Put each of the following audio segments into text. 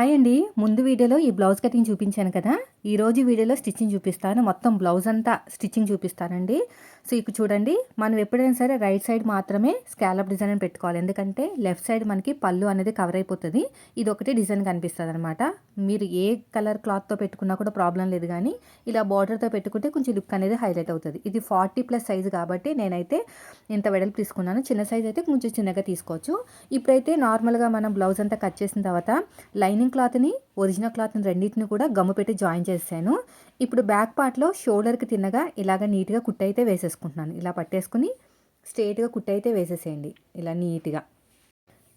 Hi అండి. ముందు వీడియోలో ఈ బ్లౌజ్ కటింగ్ చూపించాను కదా. ఈ రోజు వీడియోలో స్టిచ్చింగ్ చూపిస్తాను. మొత్తం బ్లౌజ్ అంతా స్టిచ్చింగ్ చూపిస్తానండి. సో ఇక చూడండి మనం ఎప్పుడైనా సరే రైట్ సైడ్ మాత్రమే స్కాలప్ డిజైన్ అని పెట్టుకోవాలి. ఎందుకంటే లెఫ్ట్ సైడ్ మనకి పళ్ళు అనేది కవర్ అయిపోతుంది. ఇది ఒకటి డిజైన్ కనిపిస్తుంది అనమాట మీరు ఏ కలర్ క్లాత్తో పెట్టుకున్నా కూడా ప్రాబ్లం లేదు కానీ ఇలా బార్డర్తో పెట్టుకుంటే కొంచెం లుక్ అనేది హైలైట్ అవుతుంది. ఇది ఫార్టీ ప్లస్ సైజు కాబట్టి నేనైతే ఇంత వెడల్పు తీసుకున్నాను. చిన్న సైజ్ అయితే కొంచెం చిన్నగా తీసుకోవచ్చు. ఇప్పుడైతే నార్మల్గా మనం బ్లౌజ్ అంతా కట్ చేసిన తర్వాత లైనింగ్ క్లాత్ని ఒరిజినల్ క్లాత్ని రెండింటిని కూడా గమ్ము పెట్టి జాయిన్ చేశాను ఇప్పుడు బ్యాక్ పార్ట్లో షోల్డర్కి తిన్నగా ఇలాగ నీట్గా కుట్టయితే వేసేసుకుంటున్నాను. ఇలా పట్టేసుకుని స్ట్రేట్గా కుట్టయితే వేసేసేయండి. ఇలా నీట్గా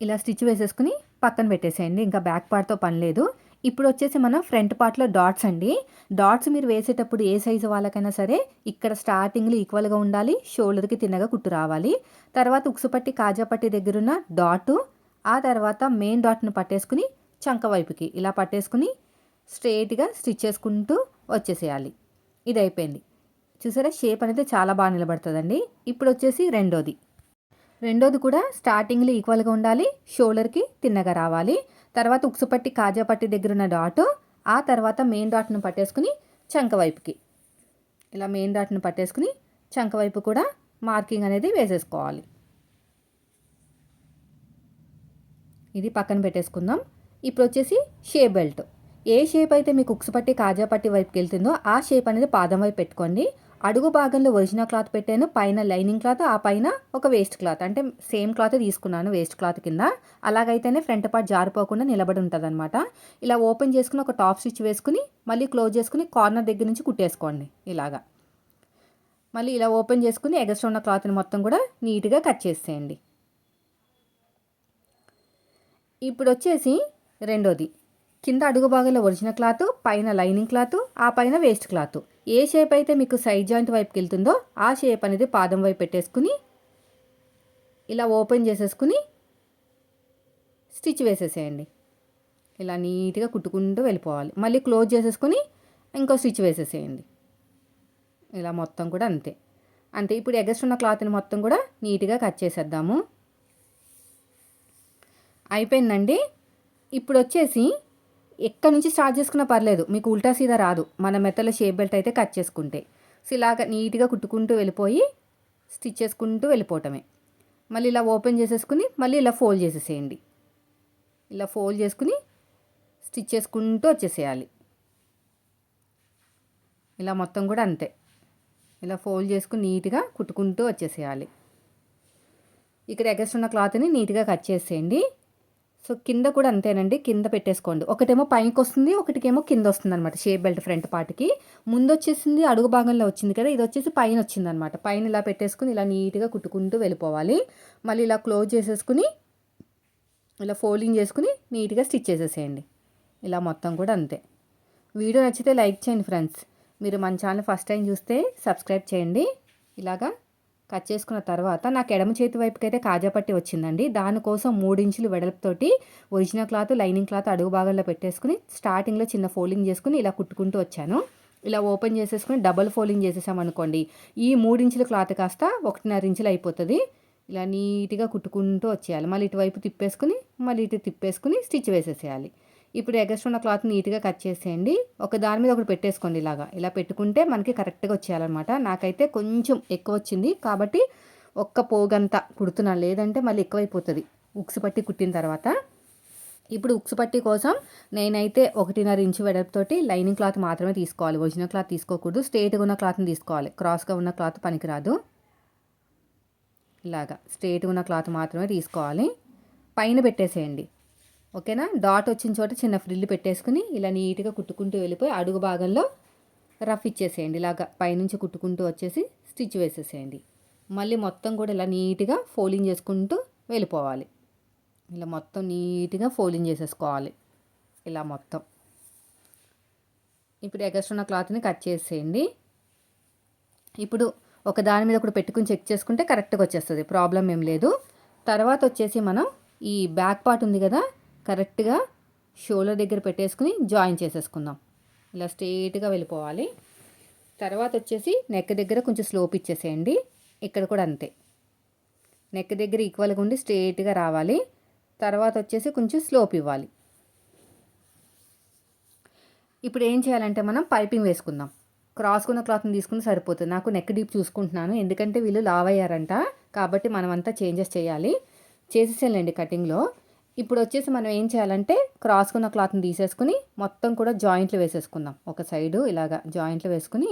ఇలా స్టిచ్ వేసేసుకుని పక్కన పెట్టేసేయండి. ఇంకా బ్యాక్ పార్ట్తో పని లేదు. ఇప్పుడు వచ్చేసి మనం ఫ్రంట్ పార్ట్లో డాట్స్ అండి. డాట్స్ మీరు వేసేటప్పుడు ఏ సైజు వాళ్ళకైనా సరే ఇక్కడ స్టార్టింగ్లో ఈక్వల్గా ఉండాలి. షోల్డర్కి తిన్నగా కుట్టు రావాలి. తర్వాత ఉక్సుపట్టి కాజాపట్టి దగ్గరున్న డాటు ఆ తర్వాత మెయిన్ డాట్ను పట్టేసుకుని చంక వైపుకి ఇలా పట్టేసుకుని స్ట్రేట్గా స్టిచ్ చేసుకుంటూ వచ్చేసేయాలి. ఇది అయిపోయింది చూసారా? షేప్ అనేది చాలా బాగా నిలబడుతుందండి. ఇప్పుడు వచ్చేసి రెండోది. రెండోది కూడా స్టార్టింగ్లో ఈక్వల్గా ఉండాలి. షోల్డర్కి తిన్నగా రావాలి. తర్వాత ఉక్సుపట్టి కాజాపట్టి దగ్గర ఉన్న డాట్ ఆ తర్వాత మెయిన్ డాట్ను పట్టేసుకుని చంక వైపుకి. ఇలా మెయిన్ డాట్ను పట్టేసుకుని చంక వైపు కూడా మార్కింగ్ అనేది వేసేసుకోవాలి. ఇది పక్కన పెట్టేసుకుందాం. ఇప్పుడు వచ్చేసి షేప్ బెల్ట్. ఏ షేప్ అయితే మీకు ఉక్స్ పట్టి కాజా పట్టి వైపుకి వెళ్తుందో ఆ షేప్ అనేది పాదం వైపు పెట్టుకోండి. అడుగు భాగంలో ఒరిజినల్ క్లాత్ పెట్టాను పైన లైనింగ్ క్లాత్ ఆ పైన ఒక వేస్ట్ క్లాత్ అంటే సేమ్ క్లాత్ తీసుకున్నాను వేస్ట్ క్లాత్ కింద. అలాగైతేనే ఫ్రంట్ పార్ట్ జారిపోకుండా నిలబడి ఉంటుంది అనమాట ఇలా ఓపెన్ చేసుకుని ఒక టాప్ స్టిచ్ వేసుకుని మళ్ళీ క్లోజ్ చేసుకుని కార్నర్ దగ్గర నుంచి కుట్టేసుకోండి ఇలాగా. మళ్ళీ ఇలా ఓపెన్ చేసుకుని ఎగస్ట్రా ఉన్న క్లాత్ని మొత్తం కూడా నీట్గా కట్ చేసేయండి. ఇప్పుడు వచ్చేసి రెండోది. కింద అడుగు భాగంలో ఒరిజినల్ క్లాత్ పైన లైనింగ్ క్లాత్ ఆ పైన వేస్ట్ క్లాత్. ఏ షేప్ అయితే మీకు సైడ్ జాయింట్ వైపుకి వెళ్తుందో ఆ షేప్ అనేది పాదం వైపు పెట్టేసుకుని ఇలా ఓపెన్ చేసేసుకుని స్టిచ్ వేసేసేయండి. ఇలా నీట్గా కుట్టుకుంటూ వెళ్ళిపోవాలి. మళ్ళీ క్లోజ్ చేసేసుకుని ఇంకో స్టిచ్ వేసేసేయండి. ఇలా మొత్తం కూడా అంతే. అంతే. ఇప్పుడు ఎగస్ట్ ఉన్న క్లాత్ని మొత్తం కూడా నీట్గా కట్ చేసేద్దాము. అయిపోయిందండి. ఇప్పుడు వచ్చేసి ఎక్కడి నుంచి స్టార్ట్ చేసుకున్నా పర్లేదు మీకు ఉల్టా సీదా రాదు. మన మెత్తల షేప్ బెల్ట్ అయితే కట్ చేసుకుంటే. సో ఇలాగ నీట్గా కుట్టుకుంటూ వెళ్ళిపోయి స్టిచ్ చేసుకుంటూ వెళ్ళిపోవటమే. మళ్ళీ ఇలా ఓపెన్ చేసేసుకుని మళ్ళీ ఇలా ఫోల్డ్ చేసేసేయండి. ఇలా ఫోల్డ్ చేసుకుని స్టిచ్ చేసుకుంటూ వచ్చేసేయాలి. ఇలా మొత్తం కూడా అంతే. ఇలా ఫోల్డ్ చేసుకుని నీట్గా కుట్టుకుంటూ వచ్చేసేయాలి. ఇక్కడ ఎగస్ట్ ఉన్న క్లాత్ని నీట్గా కట్ చేసేయండి. సో కింద కూడా అంతేనండి. కింద పెట్టేసుకోండి. ఒకటేమో పైకి వస్తుంది ఒకటికేమో కింద వస్తుంది అనమాట షేప్ బెల్ట్ ఫ్రంట్ పార్ట్కి. ముందు వచ్చేసింది అడుగు భాగంలో వచ్చింది కదా ఇది వచ్చేసి పైన వచ్చింది అనమాట పైన ఇలా పెట్టేసుకుని ఇలా నీట్గా కుట్టుకుంటూ వెళ్ళిపోవాలి. మళ్ళీ ఇలా క్లోజ్ చేసేసుకుని ఇలా ఫోల్డింగ్ చేసుకుని నీట్గా స్టిచ్ చేసేసేయండి. ఇలా మొత్తం కూడా అంతే. వీడియో నచ్చితే లైక్ చేయండి ఫ్రెండ్స్. మీరు మన ఛానల్ ఫస్ట్ టైం చూస్తే సబ్స్క్రైబ్ చేయండి. ఇలాగా కట్ చేసుకున్న తర్వాత నాకు ఎడమ చేతి వైపుకి అయితే కాజాపట్టి వచ్చిందండి. దానికోసం మూడించులు వెడల్పుతోటి ఒరిజినల్ క్లాత్ లైనింగ్ క్లాత్ అడుగు భాగంలో పెట్టేసుకుని స్టార్టింగ్లో చిన్న ఫోల్డింగ్ చేసుకుని ఇలా కుట్టుకుంటూ వచ్చాను. ఇలా ఓపెన్ చేసేసుకుని డబల్ ఫోల్డింగ్ చేసేసామనుకోండి ఈ మూడించుల క్లాత్ కాస్త ఒకటిన్నర ఇంచులు అయిపోతుంది. ఇలా నీట్గా కుట్టుకుంటూ వచ్చేయాలి. మళ్ళీ ఇటువైపు తిప్పేసుకుని మళ్ళీ ఇటు తిప్పేసుకుని స్టిచ్ వేసేసేయాలి. ఇప్పుడు ఎగస్ట్ ఉన్న క్లాత్ నీట్గా కట్ చేసేయండి. ఒక దాని మీద ఒకటి పెట్టేసుకోండి ఇలాగా. ఇలా పెట్టుకుంటే మనకి కరెక్ట్గా వచ్చేయాలన్నమాట. నాకైతే కొంచెం ఎక్కువ వచ్చింది కాబట్టి ఒక్క పోగంతా కుడుతున్నాను లేదంటే మళ్ళీ ఎక్కువైపోతుంది. ఉక్సు పట్టి కుట్టిన తర్వాత. ఇప్పుడు ఉక్సు పట్టి కోసం నేనైతే ఒకటిన్నర ఇంచు వెడల్పుతోటి లైనింగ్ క్లాత్ మాత్రమే తీసుకోవాలి. ఒరిజినల్ క్లాత్ తీసుకోకూడదు. స్ట్రేట్గా ఉన్న క్లాత్ని తీసుకోవాలి. క్రాస్గా ఉన్న క్లాత్ పనికిరాదు. ఇలాగా. స్ట్రేట్గా ఉన్న క్లాత్ మాత్రమే తీసుకోవాలి. పైన పెట్టేసేయండి. ఓకేనా? డాట్ వచ్చిన చోట చిన్న ఫ్రిల్ పెట్టేసుకుని ఇలా నీట్గా కుట్టుకుంటూ వెళ్ళిపోయి అడుగు భాగంలో రఫ్ ఇచ్చేసేయండి. ఇలాగా పైనుంచి కుట్టుకుంటూ వచ్చేసి స్టిచ్ వేసేసేయండి. మళ్ళీ మొత్తం కూడా ఇలా నీట్గా ఫోలింగ్ చేసుకుంటూ వెళ్ళిపోవాలి. ఇలా మొత్తం నీట్గా ఫోలింగ్ చేసేసుకోవాలి. ఇలా మొత్తం. ఇప్పుడు ఎగస్ట్ ఉన్న క్లాత్ని కట్ చేసేయండి. ఇప్పుడు ఒక దాని మీద కూడా పెట్టుకుని చెక్ చేసుకుంటే కరెక్ట్గా వచ్చేస్తుంది. ప్రాబ్లం ఏం లేదు. తర్వాత వచ్చేసి మనం ఈ బ్యాక్ పార్ట్ ఉంది కదా కరెక్ట్గా షోల్డర్ దగ్గర పెట్టేసుకుని జాయిన్ చేసేసుకుందాం. ఇలా స్ట్రేట్గా వెళ్ళిపోవాలి. తర్వాత వచ్చేసి నెక్ దగ్గర కొంచెం స్లోప్ ఇచ్చేసేయండి. ఇక్కడ కూడా అంతే. నెక్ దగ్గర ఈక్వల్గా ఉండి స్ట్రేట్గా రావాలి. తర్వాత వచ్చేసి కొంచెం స్లోప్ ఇవ్వాలి. ఇప్పుడు ఏం చేయాలంటే మనం పైపింగ్ వేసుకుందాం. క్రాస్కున్న క్లాత్ని తీసుకుని సరిపోతుంది. నాకు నెక్ డీప్ చూసుకుంటున్నాను. ఎందుకంటే వీళ్ళు లావ్ అయ్యారంట. కాబట్టి మనం అంతా చేంజెస్ చేయాలి. చేసేసేయండి కటింగ్లో. ఇప్పుడు వచ్చేసి మనం ఏం చేయాలంటే క్రాస్కున్న క్లాత్ని తీసేసుకుని మొత్తం కూడా జాయింట్లు వేసేసుకుందాం. ఒక సైడు ఇలాగా జాయింట్లు వేసుకుని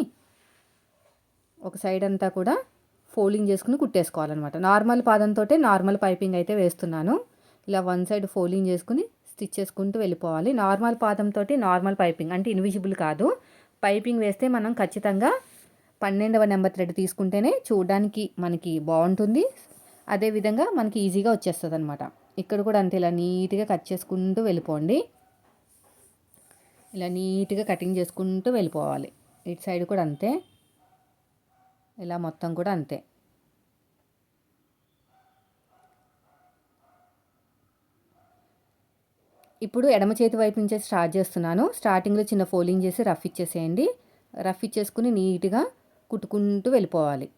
ఒక సైడ్ అంతా కూడా ఫోల్డింగ్ చేసుకుని కుట్టేసుకోవాలన్నమాట. నార్మల్ పాదంతో నార్మల్ పైపింగ్ అయితే వేస్తున్నాను. ఇలా వన్ సైడ్ ఫోల్డింగ్ చేసుకుని స్టిచ్ చేసుకుంటూ వెళ్ళిపోవాలి. నార్మల్ పాదంతో నార్మల్ పైపింగ్ అంటే ఇన్విజిబుల్ కాదు. పైపింగ్ వేస్తే మనం ఖచ్చితంగా పన్నెండవ నెంబర్ థ్రెడ్ తీసుకుంటేనే చూడడానికి మనకి బాగుంటుంది. అదేవిధంగా మనకి ఈజీగా వచ్చేస్తుంది అనమాట ఇక్కడ కూడా అంతే ఇలా నీట్గా కట్ చేసుకుంటూ వెళ్ళిపోండి. ఇలా నీట్గా కటింగ్ చేసుకుంటూ వెళ్ళిపోవాలి. ఇటు సైడ్ కూడా అంతే. ఇలా మొత్తం కూడా అంతే. ఇప్పుడు ఎడమ చేతి వైపు నుంచే స్టార్ట్ చేస్తున్నాను. స్టార్టింగ్లో చిన్న ఫోలింగ్ చేసి రఫ్ ఇచ్చేసేయండి. రఫ్ ఇచ్చేసుకుని నీట్గా కుట్టుకుంటూ వెళ్ళిపోవాలి.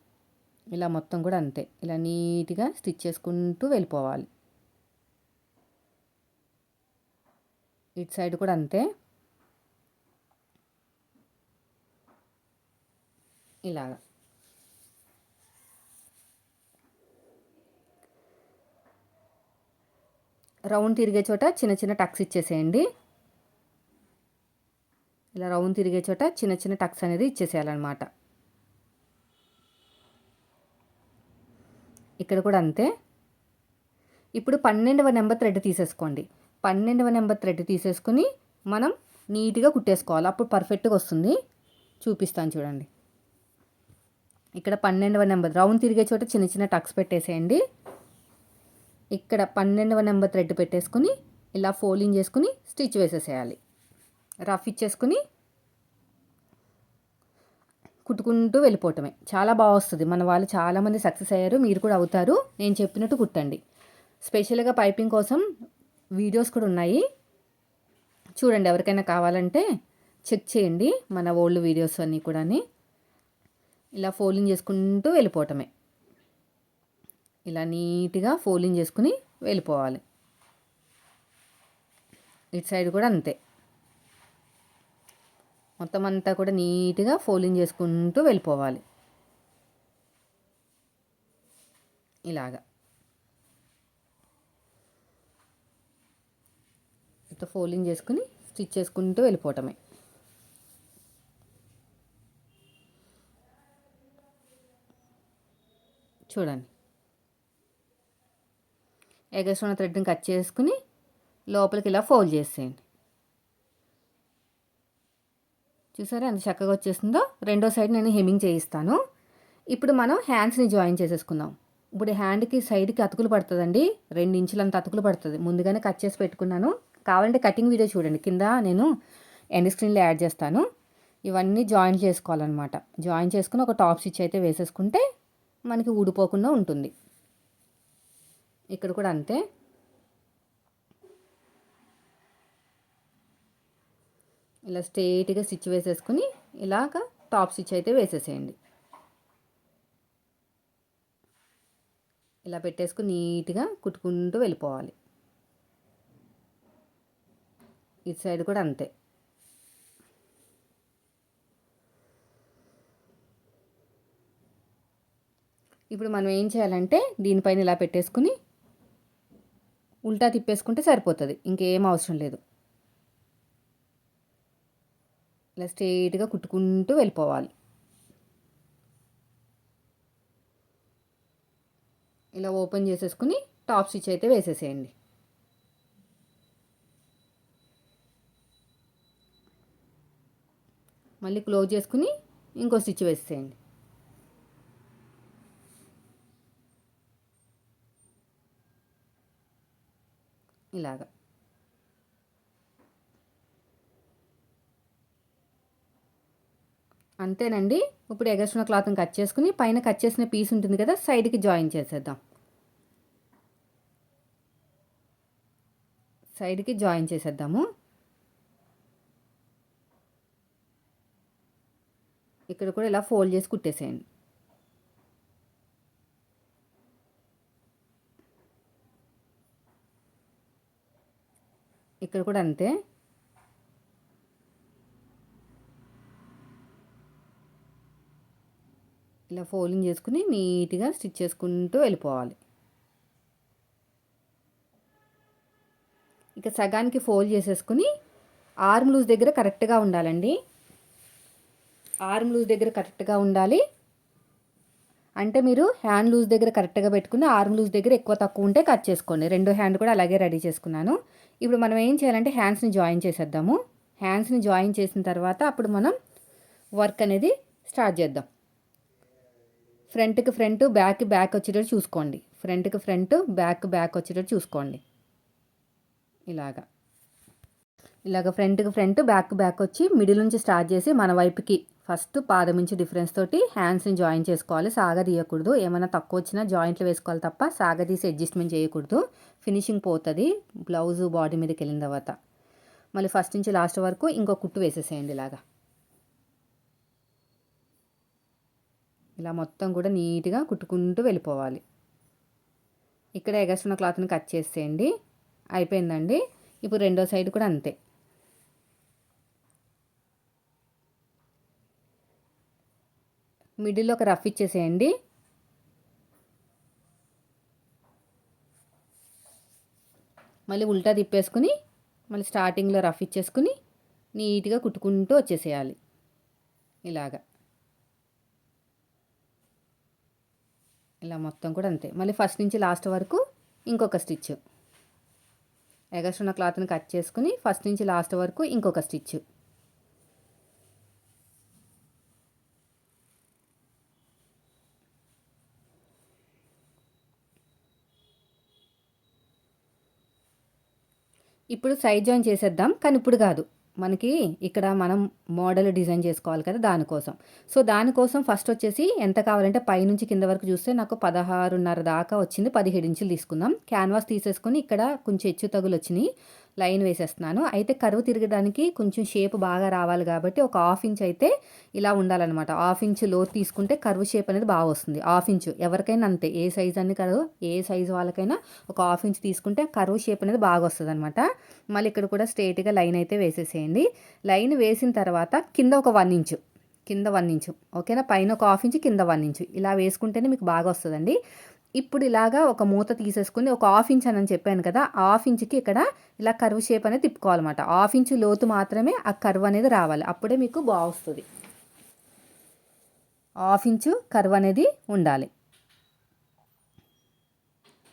ఇలా మొత్తం కూడా అంతే. ఇలా నీట్గా స్టిచ్ చేసుకుంటూ వెళ్ళిపోవాలి. ఇటు సైడ్ కూడా అంతే. ఇలాగా. రౌండ్ తిరిగే చోట చిన్న చిన్న టక్స్ ఇచ్చేసేయండి. ఇలా రౌండ్ తిరిగే చోట చిన్న చిన్న టక్స్ అనేది ఇచ్చేసేయాలన్నమాట. ఇక్కడ కూడా అంతే. ఇప్పుడు పన్నెండవ నెంబర్ థ్రెడ్ తీసేసుకోండి. పన్నెండవ నెంబర్ థ్రెడ్ తీసేసుకుని మనం నీట్గా కుట్టేసుకోవాలి. అప్పుడు పర్ఫెక్ట్గా వస్తుంది. చూపిస్తాను చూడండి. ఇక్కడ పన్నెండవ నెంబర్ రౌండ్ తిరిగే చోట చిన్న చిన్న టక్స్ పెట్టేసేయండి. ఇక్కడ పన్నెండవ నెంబర్ థ్రెడ్ పెట్టేసుకుని ఇలా ఫోల్డింగ్ చేసుకుని స్టిచ్ వేసేసేయాలి. రఫ్ ఇచ్చేసుకుని కుట్టుకుంటూ వెళ్ళిపోవటమే. చాలా బాగా వస్తుంది. మన వాళ్ళు చాలామంది సక్సెస్ అయ్యారు. మీరు కూడా అవుతారు. నేను చెప్పినట్టు కుట్టండి. స్పెషల్గా పైపింగ్ కోసం వీడియోస్ కూడా ఉన్నాయి. చూడండి ఎవరికైనా కావాలంటే చెక్ చేయండి మన ఓల్డ్ వీడియోస్ అన్నీ కూడా ఇలా ఫోల్డింగ్ చేసుకుంటూ వెళ్ళిపోవటమే. ఇలా నీట్గా ఫోల్డింగ్ చేసుకుని వెళ్ళిపోవాలి. ఇటు సైడ్ కూడా అంతే. మొత్తం అంతా కూడా నీట్గా ఫోల్డింగ్ చేసుకుంటూ వెళ్ళిపోవాలి. ఇలాగా. ఇట్లా ఫోల్డింగ్ చేసుకుని స్టిచ్ చేసుకుంటూ వెళ్ళిపోవటమే. చూడండి. ఎగస్ట్రా థ్రెడ్ని కట్ చేసుకుని లోపలికి ఇలా ఫోల్డ్ చేసేయండి. చూసారా ఎంత చక్కగా వచ్చేస్తుందో? రెండో సైడ్ నేను హెమ్మింగ్ చేయిస్తాను. ఇప్పుడు మనం హ్యాండ్స్ని జాయిన్ చేసేసుకుందాం. ఇప్పుడు హ్యాండ్కి సైడ్కి అతుకులు పడుతుందండి. రెండు ఇంచులంత అతుకులు పడుతుంది. ముందుగానే కట్ చేసి పెట్టుకున్నాను. కావాలంటే కటింగ్ వీడియో చూడండి. కింద నేను ఎండ్ స్క్రీన్లో యాడ్ చేస్తాను. ఇవన్నీ జాయిన్ చేసుకోవాలన్నమాట. జాయిన్ చేసుకుని ఒక టాప్ స్టిచ్ అయితే వేసేసుకుంటే మనకి ఊడిపోకుండా ఉంటుంది. ఇక్కడ కూడా అంతే. ఇలా స్ట్రేట్గా స్టిచ్ వేసేసుకుని ఇలాగ టాప్ స్టిచ్ అయితే వేసేసేయండి. ఇలా పెట్టేసుకుని నీట్గా కుట్టుకుంటూ వెళ్ళిపోవాలి. ఇటు సైడ్ కూడా అంతే. ఇప్పుడు మనం ఏం చేయాలంటే దీనిపైన ఇలా పెట్టేసుకుని ఉల్టా తిప్పేసుకుంటే సరిపోతుంది. ఇంకేం అవసరం లేదు. ఇలా స్ట్రైట్గా కుట్టుకుంటూ వెళ్ళిపోవాలి. ఇలా ఓపెన్ చేసేసుకుని టాప్ స్టిచ్ అయితే వేసేసేయండి. మళ్ళీ క్లోజ్ చేసుకుని ఇంకో స్టిచ్ వేసేయండి. ఇలాగా. అంతేనండి. ఇప్పుడు ఎగస్ట్రా క్లాత్ని కట్ చేసుకుని పైన కట్ చేసిన పీస్ ఉంటుంది కదా సైడ్కి జాయిన్ చేసేద్దాం. సైడ్కి జాయిన్ చేసేద్దాము. ఇక్కడ కూడా ఇలా ఫోల్డ్ చేసి కుట్టేసేయండి. ఇక్కడ కూడా అంతే. ఇలా ఫోల్డింగ్ చేసుకుని నీట్గా స్టిచ్ చేసుకుంటూ వెళ్ళిపోవాలి. ఇక సగానికి ఫోల్డ్ చేసేసుకుని ఆర్మ్ లూజ్ దగ్గర కరెక్ట్గా ఉండాలండి. ఆర్మ్ లూజ్ దగ్గర కరెక్ట్గా ఉండాలి. అంటే మీరు హ్యాండ్ లూజ్ దగ్గర కరెక్ట్గా పెట్టుకుని ఆర్మ్ లూజ్ దగ్గర ఎక్కువ తక్కువ ఉంటే కట్ చేసుకోండి. రెండు హ్యాండ్ కూడా అలాగే రెడీ చేసుకున్నాను. ఇప్పుడు మనం ఏం చేయాలంటే హ్యాండ్స్ని జాయిన్ చేసేద్దాము. హ్యాండ్స్ని జాయిన్ చేసిన తర్వాత అప్పుడు మనం వర్క్ అనేది స్టార్ట్ చేద్దాం. ఫ్రంట్కి ఫ్రంట్ బ్యాక్ బ్యాక్ వచ్చేటట్టు చూసుకోండి. ఫ్రంట్కి ఫ్రంట్ బ్యాక్ బ్యాక్ వచ్చేటట్టు చూసుకోండి. ఇలాగా. ఇలాగ ఫ్రంట్కి ఫ్రంట్ బ్యాక్ బ్యాక్ వచ్చి మిడిల్ నుంచి స్టార్ట్ చేసి మన వైపుకి ఫస్ట్ పాదం నుంచి డిఫరెన్స్ తోటి హ్యాండ్స్ని జాయిన్ చేసుకోవాలి. సాగదీయకూడదు. ఏమైనా తక్కువ వచ్చినా జాయింట్లు వేసుకోవాలి తప్ప సాగదీసి అడ్జస్ట్మెంట్ చేయకూడదు. ఫినిషింగ్ పోతుంది. బ్లౌజ్ బాడీ మీదకి వెళ్ళిన తర్వాత. మళ్ళీ ఫస్ట్ నుంచి లాస్ట్ వరకు ఇంకో కుట్టు వేసేసేయండి ఇలాగా. ఇలా మొత్తం కూడా నీట్గా కుట్టుకుంటూ వెళ్ళిపోవాలి. ఇక్కడ ఎగస్ట్రున్న క్లాత్ని కట్ చేసేయండి. అయిపోయిందండి. ఇప్పుడు రెండో సైడ్ కూడా అంతే. మిడిల్లో ఒక రఫ్ ఇచ్చేసేయండి. మళ్ళీ ఉల్టా తిప్పేసుకుని మళ్ళీ స్టార్టింగ్లో రఫ్ ఇచ్చేసుకుని నీట్గా కుట్టుకుంటూ వచ్చేసేయాలి. ఇలాగా. ఇలా మొత్తం కూడా అంతే. మళ్ళీ ఫస్ట్ నుంచి లాస్ట్ వరకు ఇంకొక స్టిచ్ ఎగస్ట్రున్న క్లాత్ని కట్ చేసుకుని ఫస్ట్ నుంచి లాస్ట్ వరకు ఇంకొక స్టిచ్ ఇప్పుడు సైడ్ జాయిన్ చేసేద్దాం. కానీ ఇప్పుడు కాదు. మనకి ఇక్కడ మనం మోడల్ డిజైన్ చేసుకోవాలి కదా దానికోసం. సో దానికోసం ఫస్ట్ వచ్చేసి ఎంత కావాలంటే పైనుంచి కింద వరకు చూస్తే నాకు పదహారున్నర దాకా వచ్చింది. పదిహేడు ఇంచులు తీసుకుందాం. క్యాన్వాస్ తీసేసుకొని ఇక్కడ కొంచెం హెచ్చు తగులు వచ్చినాయి. లైన్ వేసేస్తున్నాను. అయితే కరువు తిరగడానికి కొంచెం షేప్ బాగా రావాలి కాబట్టి ఒక హాఫ్ ఇంచ్ అయితే ఇలా ఉండాలన్నమాట. హాఫ్ ఇంచ్ లోతు తీసుకుంటే కరువు షేప్ అనేది బాగా వస్తుంది. హాఫ్ ఇంచ్ ఎవరికైనా అంతే. ఏ సైజ్ అని కరువు ఏ సైజ్ వాళ్ళకైనా ఒక హాఫ్ ఇంచ్ తీసుకుంటే కరువు షేప్ అనేది బాగా వస్తుంది అనమాట మళ్ళీ ఇక్కడ కూడా స్ట్రైట్గా లైన్ అయితే వేసేసేయండి. లైన్ వేసిన తర్వాత కింద ఒక వన్ ఇంచు. కింద వన్ ఇంచు. ఓకేనా? పైన ఒక హాఫ్ ఇంచు కింద వన్ ఇంచు. ఇలా వేసుకుంటేనే మీకు బాగా వస్తుందండి. ఇప్పుడు ఇలాగా ఒక మూత తీసేసుకుని ఒక హాఫ్ ఇంచ్ అని చెప్పాను కదా హాఫ్ ఇంచ్కి ఇక్కడ ఇలా కర్వ్ షేప్ అనేది తిప్పుకోవాలన్నమాట. హాఫ్ ఇంచ్ లోతు మాత్రమే ఆ కర్వ్ అనేది రావాలి. అప్పుడే మీకు బాగుస్తుంది హాఫ్ ఇంచు కర్వ్ అనేది ఉండాలి.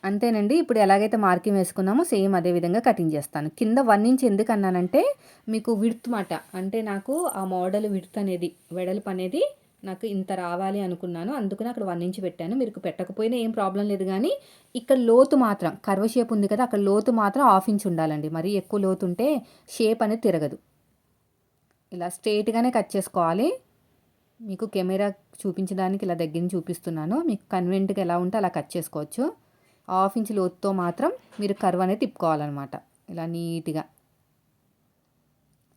అంతేనండి ఇప్పుడు ఎలాగైతే మార్కింగ్ వేసుకున్నామో సేమ్ అదే విధంగా కటింగ్ చేస్తాను. కింద వన్ ఇంచ్ ఎందుకు అన్నానంటే మీకు విడ్త్ మాట. అంటే నాకు ఆ మోడల్ విడ్త్ అనేది వెడల్పు అనేది నాకు ఇంత రావాలి అనుకున్నాను అందుకని అక్కడ వన్ ఇంచ్ పెట్టాను. మీరు పెట్టకపోయినా ఏం ప్రాబ్లం లేదు కానీ ఇక్కడ లోతు మాత్రం కర్వ షేప్ ఉంది కదా అక్కడ లోతు మాత్రం హాఫ్ ఇంచ్ ఉండాలండి. మరి ఎక్కువ లోతు ఉంటే షేప్ అనేది తిరగదు. ఇలా స్ట్రేట్గానే కట్ చేసుకోవాలి. మీకు కెమెరా చూపించడానికి ఇలా దగ్గర చూపిస్తున్నాను. మీకు కన్వెంట్గా ఎలా ఉంటే అలా కట్ చేసుకోవచ్చు. హాఫ్ ఇంచ్ లోతుతో మాత్రం మీరు కర్వ్ అనేది తిప్పుకోవాలన్నమాట. ఇలా నీట్గా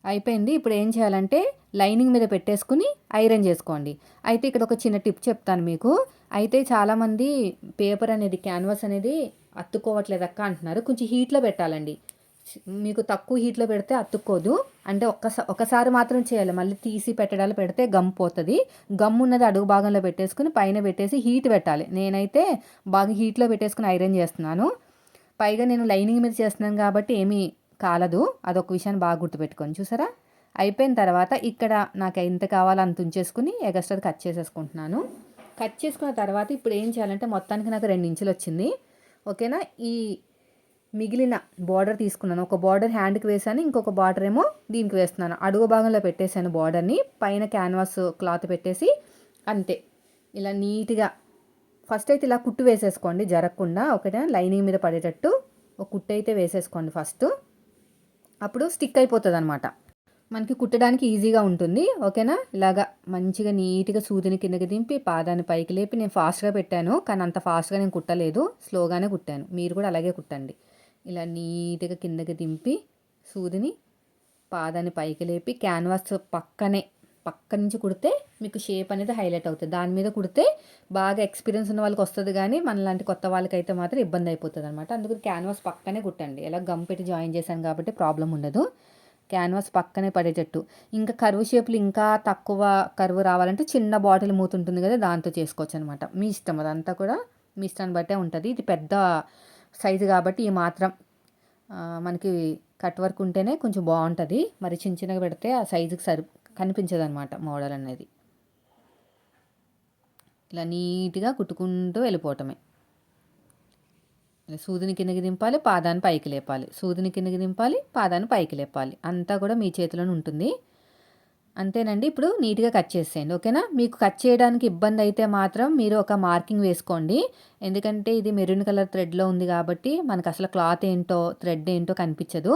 అయిపోయింది. ఇప్పుడు ఏం చేయాలంటే లైనింగ్ మీద పెట్టేసుకుని ఐరన్ చేసుకోండి. అయితే ఇక్కడ ఒక చిన్న టిప్ చెప్తాను మీకు. అయితే చాలామంది పేపర్ అనేది క్యాన్వాస్ అనేది అత్తుకోవట్లేదు అక్క అంటున్నారు. కొంచెం హీట్లో పెట్టాలండి. మీకు తక్కువ హీట్లో పెడితే అతుక్కోదు. అంటే ఒక్కసారి ఒకసారి మాత్రం చేయాలి. మళ్ళీ తీసి పెట్టడాలు పెడితే గమ్ పోతుంది. గమ్ ఉన్నది అడుగు భాగంలో పెట్టేసుకుని పైన పెట్టేసి హీట్ పెట్టాలి. నేనైతే బాగా హీట్లో పెట్టేసుకుని ఐరన్ చేస్తున్నాను. పైగా నేను లైనింగ్ మీద చేస్తున్నాను కాబట్టి ఏమీ కాలదు. అదొక విషయాన్ని బాగా గుర్తుపెట్టుకొని చూసారా? అయిపోయిన తర్వాత ఇక్కడ నాకు ఎంత కావాలో అంత ఉంచేసుకుని ఎగస్ట్రా కట్ చేసేసుకుంటున్నాను. కట్ చేసుకున్న తర్వాత ఇప్పుడు ఏం చేయాలంటే మొత్తానికి నాకు రెండు ఇంచులు వచ్చింది. ఓకేనా? ఈ మిగిలిన బార్డర్ తీసుకున్నాను. ఒక బార్డర్ హ్యాండ్కి వేసాను ఇంకొక బార్డర్ ఏమో దీనికి వేస్తున్నాను. అడుగు భాగంలో పెట్టేశాను బార్డర్ని పైన క్యాన్వాస్ క్లాత్ పెట్టేసి అంతే. ఇలా నీట్గా ఫస్ట్ అయితే ఇలా కుట్టు వేసేసుకోండి జరగకుండా. ఒకటే లైనింగ్ మీద పడేటట్టు ఒక కుట్టు అయితే వేసేసుకోండి ఫస్ట్. అప్పుడు స్టిక్ అయిపోతుంది అనమాట మనకి కుట్టడానికి ఈజీగా ఉంటుంది ఓకేనా? ఇలాగా మంచిగా నీట్గా సూదిని కిందకి దింపి పాదాన్ని పైకి లేపి నేను ఫాస్ట్గా పెట్టాను కానీ అంత ఫాస్ట్గా నేను కుట్టలేదు. స్లోగానే కుట్టాను. మీరు కూడా అలాగే కుట్టండి. ఇలా నీట్గా కిందకి దింపి సూదిని పాదాన్ని పైకి లేపి క్యాన్వాస్ పక్కనే పక్క నుంచి కుడితే మీకు షేప్ అనేది హైలైట్ అవుతుంది. దాని మీద కుడితే బాగా ఎక్స్పీరియన్స్ ఉన్న వాళ్ళకి వస్తుంది కానీ మనలాంటి కొత్త వాళ్ళకైతే మాత్రం ఇబ్బంది అయిపోతుంది అనమాట అందుకని క్యాన్వాస్ పక్కనే కుట్టండి. ఎలా గమ్ పెట్టి జాయిన్ చేశాను కాబట్టి ప్రాబ్లం ఉండదు. క్యాన్వాస్ పక్కనే పడేటట్టు. ఇంకా కరువు షేపులు ఇంకా తక్కువ కరువు రావాలంటే చిన్న బాటిల్ మూతుంటుంది కదా దాంతో చేసుకోవచ్చు అనమాట మీ ఇష్టం అదంతా కూడా మీ ఇష్టాన్ని బట్టే ఉంటుంది. ఇది పెద్ద సైజు కాబట్టి ఈ మాత్రం మనకి కట్ వర్క్ ఉంటేనే కొంచెం బాగుంటుంది. మరి చిన్న చిన్నగా పెడితే ఆ సైజుకి సరి కనిపించదు అనమాట మోడల్ అనేది ఇలా నీట్గా కుట్టుకుంటూ వెళ్ళిపోవటమే. సూదిని కిందకి దింపాలి పాదాన్ని పైకి లేపాలి. సూదిని కిందకి దింపాలి పాదాన్ని పైకి లేపాలి. అంతా కూడా మీ చేతిలోనే ఉంటుంది. అంతేనండి. ఇప్పుడు నీట్గా కట్ చేసేయండి. ఓకేనా? మీకు కట్ చేయడానికి ఇబ్బంది అయితే మాత్రం మీరు ఒక మార్కింగ్ వేసుకోండి. ఎందుకంటే ఇది మెరూన్ కలర్ థ్రెడ్లో ఉంది కాబట్టి మనకు అసలు క్లాత్ ఏంటో థ్రెడ్ ఏంటో కనిపించదు.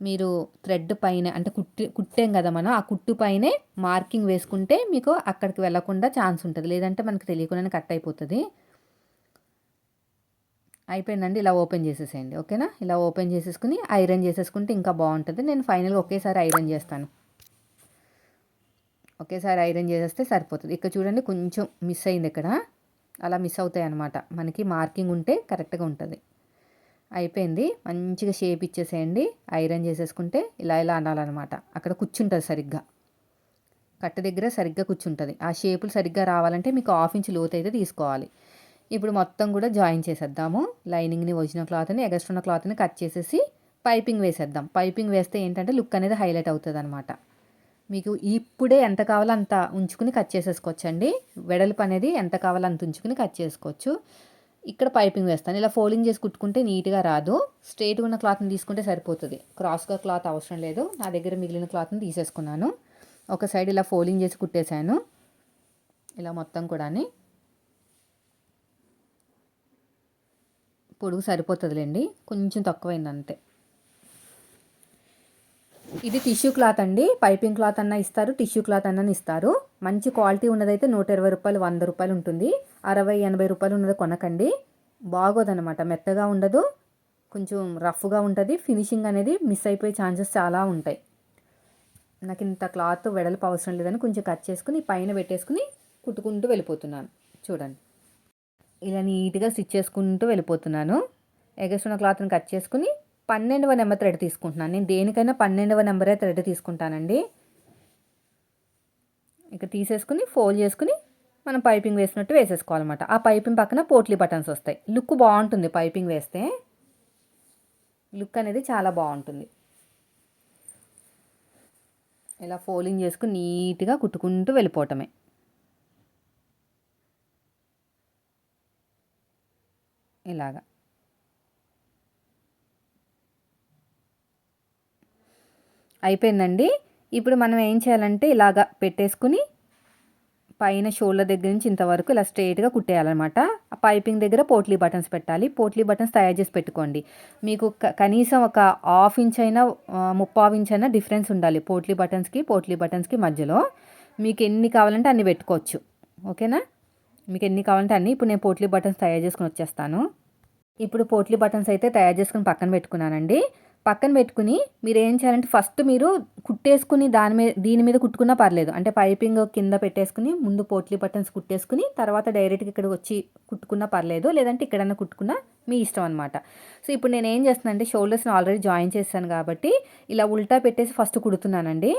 మీరు థ్రెడ్ పైన అంటే కుట్టి కుట్టాం కదా మనం ఆ కుట్టు పైనే మార్కింగ్ వేసుకుంటే మీకు అక్కడికి వెళ్ళకుండా ఛాన్స్ ఉంటుంది. లేదంటే మనకు తెలియకుండానే కట్ అయిపోతుంది. అయిపోయిందండి ఇలా ఓపెన్ చేసేసేయండి ఓకేనా? ఇలా ఓపెన్ చేసేసుకుని ఐరన్ చేసేసుకుంటే ఇంకా బాగుంటుంది. నేను ఫైనల్గా ఒకేసారి ఐరన్ చేస్తాను. ఒకేసారి ఐరన్ చేసేస్తే సరిపోతుంది. ఇక్కడ చూడండి కొంచెం మిస్ అయింది ఇక్కడ. అలా మిస్ అవుతాయి అన్నమాట. మనకి మార్కింగ్ ఉంటే కరెక్ట్గా ఉంటుంది. అయిపోయింది. మంచిగా షేప్ ఇచ్చేసేయండి. ఐరన్ చేసేసుకుంటే ఇలా ఇలా అనాలన్నమాట. అక్కడ కూర్చుంటుంది సరిగ్గా. కట్ట దగ్గర సరిగ్గా కూర్చుంటుంది. ఆ షేపులు సరిగ్గా రావాలంటే మీకు హాఫ్ ఇంచ్ లోతు అయితే తీసుకోవాలి. ఇప్పుడు మొత్తం కూడా జాయిన్ చేసేద్దాము. లైనింగ్ని వచ్చిన క్లాత్ని ఎగస్ట్రున్న క్లాత్ని కట్ చేసేసి పైపింగ్ వేసేద్దాం. పైపింగ్ వేస్తే ఏంటంటే లుక్ అనేది హైలైట్ అవుతుంది అనమాట మీకు ఇప్పుడే ఎంత కావాలో అంత ఉంచుకుని కట్ చేసేసుకోవచ్చండి. వెడల్పు అనేది ఎంత కావాలో అంత ఉంచుకుని కట్ చేసుకోవచ్చు. ఇక్కడ పైపింగ్ వేస్తాను. ఇలా ఫోల్డింగ్ చేసి కుట్టుకుంటే నీట్గా రాదు. స్ట్రైట్గా ఉన్న క్లాత్ని తీసుకుంటే సరిపోతుంది. క్రాస్గా క్లాత్ అవసరం లేదు. నా దగ్గర మిగిలిన క్లాత్ని తీసేసుకున్నాను. ఒక సైడ్ ఇలా ఫోల్డింగ్ చేసి కుట్టేశాను. ఇలా మొత్తం కూడా పొడుగు సరిపోతుందిలేండి. కొంచెం తక్కువైంది అంతే ఇది టిష్యూ క్లాత్ అండి. పైపింగ్ క్లాత్ అన్న ఇస్తారు టిష్యూ క్లాత్ అన్న ఇస్తారు. మంచి క్వాలిటీ ఉన్నదైతే నూట ఇరవై రూపాయలు వంద రూపాయలు ఉంటుంది. అరవై ఎనభై రూపాయలు ఉన్నది కొనకండి. బాగోదనమాట మెత్తగా ఉండదు. కొంచెం రఫ్గా ఉంటుంది. ఫినిషింగ్ అనేది మిస్ అయిపోయే ఛాన్సెస్ చాలా ఉంటాయి. నాకు ఇంత క్లాత్ వెడల్పు అవసరం లేదని కొంచెం కట్ చేసుకుని పైన పెట్టేసుకుని కుట్టుకుంటూ వెళ్ళిపోతున్నాను. చూడండి. ఇలా నీట్గా స్టిచ్ చేసుకుంటూ వెళ్ళిపోతున్నాను. ఎగస్ట్రున్న క్లాత్ని కట్ చేసుకుని పన్నెండవ నెంబర్ థ్రెడ్ తీసుకుంటున్నాను. నేను దేనికైనా పన్నెండవ నెంబరే థ్రెడ్ తీసుకుంటానండి. ఇక తీసేసుకుని ఫోల్డ్ చేసుకుని మనం పైపింగ్ వేసినట్టు వేసేసుకోవాలన్నమాట. ఆ పైపింగ్ పక్కన పోట్లీ బటన్స్ వస్తాయి. లుక్ బాగుంటుంది పైపింగ్ వేస్తే. లుక్ అనేది చాలా బాగుంటుంది. ఇలా ఫోలింగ్ చేసుకుని నీట్గా కుట్టుకుంటూ వెళ్ళిపోవటమే. ఇలాగా. అయిపోయిందండి. ఇప్పుడు మనం ఏం చేయాలంటే ఇలాగా పెట్టేసుకుని పైన షోల్డర్ దగ్గర నుంచి ఇంతవరకు ఇలా స్ట్రైట్గా కుట్టేయాలన్నమాట. ఆ పైపింగ్ దగ్గర పోట్లీ బటన్స్ పెట్టాలి. పోట్లీ బటన్స్ తయారు చేసి పెట్టుకోండి. మీకు కనీసం ఒక హాఫ్ ఇంచ్ అయినా ముప్పావు ఇంచ్ అయినా డిఫరెన్స్ ఉండాలి పోట్లీ బటన్స్కి పోట్లీ బటన్స్కి మధ్యలో. మీకు ఎన్ని కావాలంటే అన్ని పెట్టుకోవచ్చు. ఓకేనా? మీకు ఎన్ని కావాలంటే అన్నీ ఇప్పుడు నేను పోట్లీ బటన్స్ తయారు చేసుకుని వచ్చేస్తాను. ఇప్పుడు పోట్లీ బటన్స్ అయితే తయారు చేసుకుని పక్కన పెట్టుకున్నానండి. పక్కన పెట్టుకుని మీరు ఏం చేయాలంటే ఫస్ట్ మీరు కుట్టేసుకుని దాని మీద దీని మీద కుట్టుకున్నా పర్లేదు. అంటే పైపింగ్ కింద పెట్టేసుకుని ముందు పోట్లీ బటన్స్ కుట్టేసుకుని తర్వాత డైరెక్ట్గా ఇక్కడికి వచ్చి కుట్టుకున్నా పర్లేదు. లేదంటే ఇక్కడన్నా కుట్టుకున్నా మీ ఇష్టం అనమాట సో ఇప్పుడు నేను ఏం చేస్తున్నాను అంటే షోల్డర్స్ని ఆల్రెడీ జాయిన్ చేశాను కాబట్టి ఇలా ఉల్టా పెట్టేసి ఫస్ట్ కుడుతున్నానండి.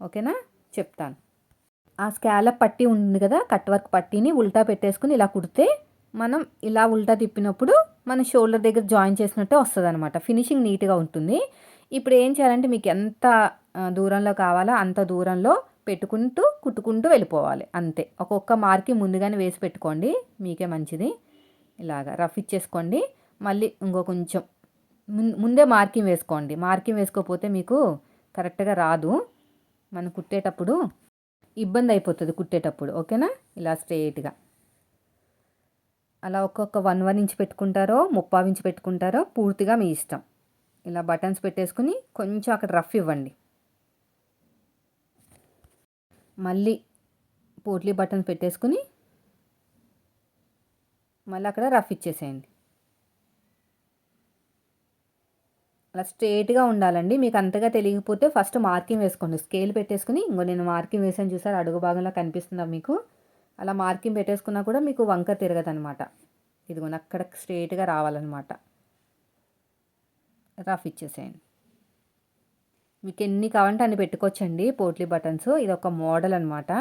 ఓకేనా? చెప్తాను. ఆ స్కాలప్ పట్టి ఉంది కదా కట్ వర్క్ పట్టీని ఉల్టా పెట్టేసుకుని ఇలా కుడితే మనం ఇలా ఉల్టా తిప్పినప్పుడు మన షోల్డర్ దగ్గర జాయిన్ చేసినట్టే వస్తుంది అనమాట ఫినిషింగ్ నీట్గా ఉంటుంది. ఇప్పుడు ఏం చేయాలంటే మీకు ఎంత దూరంలో కావాలో అంత దూరంలో పెట్టుకుంటూ కుట్టుకుంటూ వెళ్ళిపోవాలి. అంతే. ఒక్కొక్క మార్కి ముందుగానే వేసి పెట్టుకోండి. మీకే మంచిది. ఇలాగా రఫ్ ఇచ్చేసుకోండి. మళ్ళీ ఇంకో కొంచెం ముందే మార్కింగ్ వేసుకోండి. మార్కింగ్ వేసుకోకపోతే మీకు కరెక్ట్గా రాదు. మనం కుట్టేటప్పుడు ఇబ్బంది అయిపోతుంది కుట్టేటప్పుడు ఓకేనా? ఇలా స్ట్రేట్గా. అలా ఒక్కొక్క వన్ వన్ ఇంచ్ పెట్టుకుంటారో ముప్పావు ఇంచ్ పెట్టుకుంటారో పూర్తిగా మీ ఇష్టం. ఇలా బటన్స్ పెట్టేసుకుని కొంచెం అక్కడ రఫ్ ఇవ్వండి. మళ్ళీ పోట్లీ బటన్స్ పెట్టేసుకుని మళ్ళీ అక్కడ రఫ్ ఇచ్చేసేయండి. అలా స్ట్రేట్గా ఉండాలండి. మీకు అంతగా తెలియకపోతే ఫస్ట్ మార్కింగ్ వేసుకోండి. స్కేల్ పెట్టేసుకుని ఇంకో నేను మార్కింగ్ వేసాను చూసారు అడుగు భాగంలో కనిపిస్తుందా మీకు? అలా మార్కింగ్ పెట్టేసుకున్నా కూడా మీకు వంక తిరగదనమాట. ఇదిగో అక్కడ స్ట్రేట్గా రావాలన్నమాట రఫ్ ఇచ్చేసేయండి. మీకు ఎన్ని కావాలంటే అన్ని పెట్టుకోవచ్చండి. పోట్లీ బటన్స్. ఇది ఒక మోడల్ అనమాట.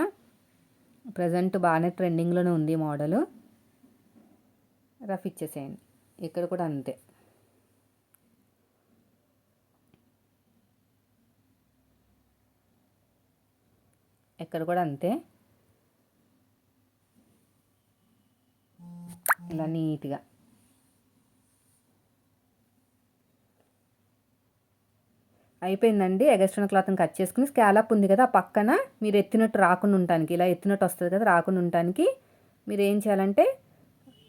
ప్రజెంట్ బాగానే ట్రెండింగ్లోనే ఉంది మోడలు. రఫ్ ఇచ్చేసేయండి. ఇక్కడ కూడా అంతే. ఇక్కడ కూడా అంతే. ఇలా నీట్గా. అయిపోయిందండి. ఎగస్ట్రన్ క్లాత్ని కట్ చేసుకుని స్కాలప్ ఉంది కదా పక్కన మీరు ఎత్తినట్టు రాకుండా ఉండటానికి ఇలా ఎత్తినట్టు వస్తుంది కదా రాకుండా ఉండటానికి మీరు ఏం చేయాలంటే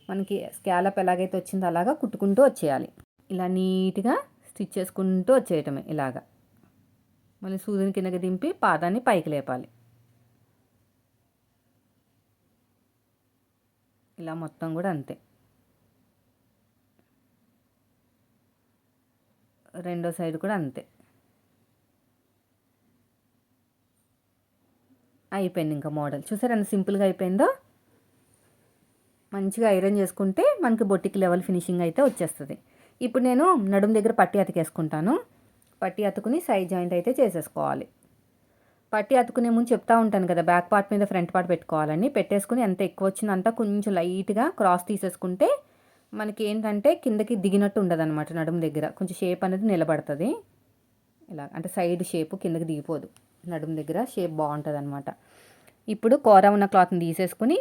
మనకి స్కాలప్ ఎలాగైతే వచ్చిందో అలాగా కుట్టుకుంటూ వచ్చేయాలి. ఇలా నీట్గా స్టిచ్ చేసుకుంటూ వచ్చేయటమే ఇలాగా. మళ్ళీ సూదిని కిందకి దింపి పాదాన్ని పైకి లేపాలి. ఇలా మొత్తం కూడా అంతే. రెండో సైడ్ కూడా అంతే. అయిపోయింది ఇంకా మోడల్. చూసారు ఎంత సింపుల్గా అయిపోయిందో? మంచిగా ఐరన్ చేసుకుంటే మనకి బొట్టికి లెవెల్ ఫినిషింగ్ అయితే వచ్చేస్తుంది. ఇప్పుడు నేను నడుము దగ్గర పట్టి అతికేసుకుంటాను. పట్టి అతుకుని సైడ్ జాయింట్ అయితే చేసేసుకోవాలి. పట్టి అతుకునే ముందు చెప్తా ఉంటాను కదా బ్యాక్ పార్ట్ మీద ఫ్రంట్ పార్ట్ పెట్టుకోవాలని. పెట్టేసుకుని ఎంత ఎక్కువ వచ్చిందంతా కొంచెం లైట్గా క్రాస్ తీసేసుకుంటే మనకి ఏంటంటే కిందకి దిగినట్టు ఉండదు అనమాట నడుము దగ్గర. కొంచెం షేప్ అనేది నిలబడుతుంది. ఇలా అంటే సైడ్ షేప్ కిందకి దిగిపోదు. నడుము దగ్గర షేప్ బాగుంటుంది అనమాట ఇప్పుడు కూర ఉన్న క్లాత్ని తీసేసుకుని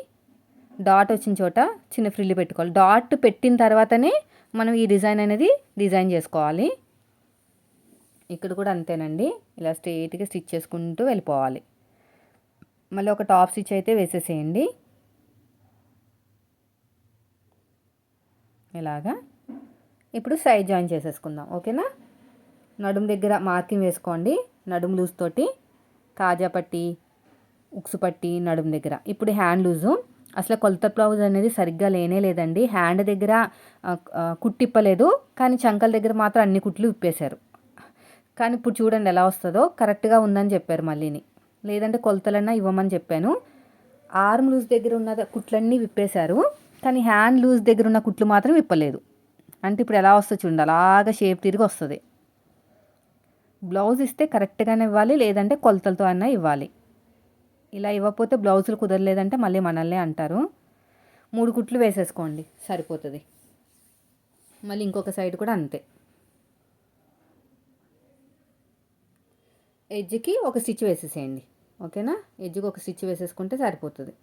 డాట్ వచ్చిన చోట చిన్న ఫ్రిల్లు పెట్టుకోవాలి. డాట్ పెట్టిన తర్వాతనే మనం ఈ డిజైన్ అనేది డిజైన్ చేసుకోవాలి. ఇక్కడ కూడా అంతేనండి. ఇలా స్ట్రైట్గా స్టిచ్ చేసుకుంటూ వెళ్ళిపోవాలి. మళ్ళీ ఒక టాప్ స్టిచ్ అయితే వేసేసేయండి. ఇలాగా. ఇప్పుడు సైడ్ జాయిన్ చేసేసుకుందాం. ఓకేనా? నడుము దగ్గర మార్కింగ్ వేసుకోండి. నడుము లూజ్ తోటి కాజా పట్టి ఉక్సు పట్టి నడుము దగ్గర. ఇప్పుడు హ్యాండ్ లూజు. అసలు కొలత బ్లౌజ్ అనేది సరిగ్గా లేనే లేదండి. హ్యాండ్ దగ్గర కుట్టిప్పలేదు. కానీ చంకల దగ్గర మాత్రం అన్ని కుట్లు విప్పేశారు. కానీ ఇప్పుడు చూడండి ఎలా వస్తుందో. కరెక్ట్గా ఉందని చెప్పారు మళ్ళీని లేదంటే కొలతలన్నా ఇవ్వమని చెప్పాను. ఆర్మ్ లూజ్ దగ్గర ఉన్న కుట్లన్నీ విప్పేశారు. కానీ హ్యాండ్ లూజ్ దగ్గర ఉన్న కుట్లు మాత్రం విప్పలేదు. అంటే ఇప్పుడు ఎలా వస్తుంది చూడండి. అలాగా షేప్ తిరిగి వస్తుంది. బ్లౌజ్ ఇస్తే కరెక్ట్గానే ఇవ్వాలి. లేదంటే కొలతలతో అన్నా ఇవ్వాలి. ఇలా ఇవ్వకపోతే బ్లౌజులు కుదరలేదంటే మళ్ళీ మనల్నే అంటారు. మూడు కుట్లు వేసేసుకోండి. సరిపోతుంది. మళ్ళీ ఇంకొక సైడ్ కూడా అంతే. ఎడ్జ్కి ఒక స్టిచ్ వేసేసేయండి. ఓకేనా? ఎడ్జ్కి ఒక స్టిచ్ వేసేసుకుంటే సరిపోతుంది.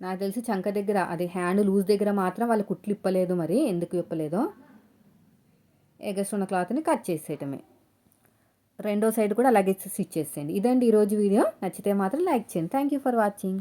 నాకు తెలిసి చంక దగ్గర అది హ్యాండ్ లూజ్ దగ్గర మాత్రం వాళ్ళు కుట్లు ఇప్పలేదు మరి. ఎందుకు ఇప్పలేదో? ఎగస్ట్ ఉన్న క్లాత్ని కట్ చేసేయటమే. రెండో సైడ్ కూడా అలాగే స్టిచ్ చేసేయండి. ఇదండి ఈరోజు వీడియో. నచ్చితే మాత్రం లైక్ చేయండి. Thank you for watching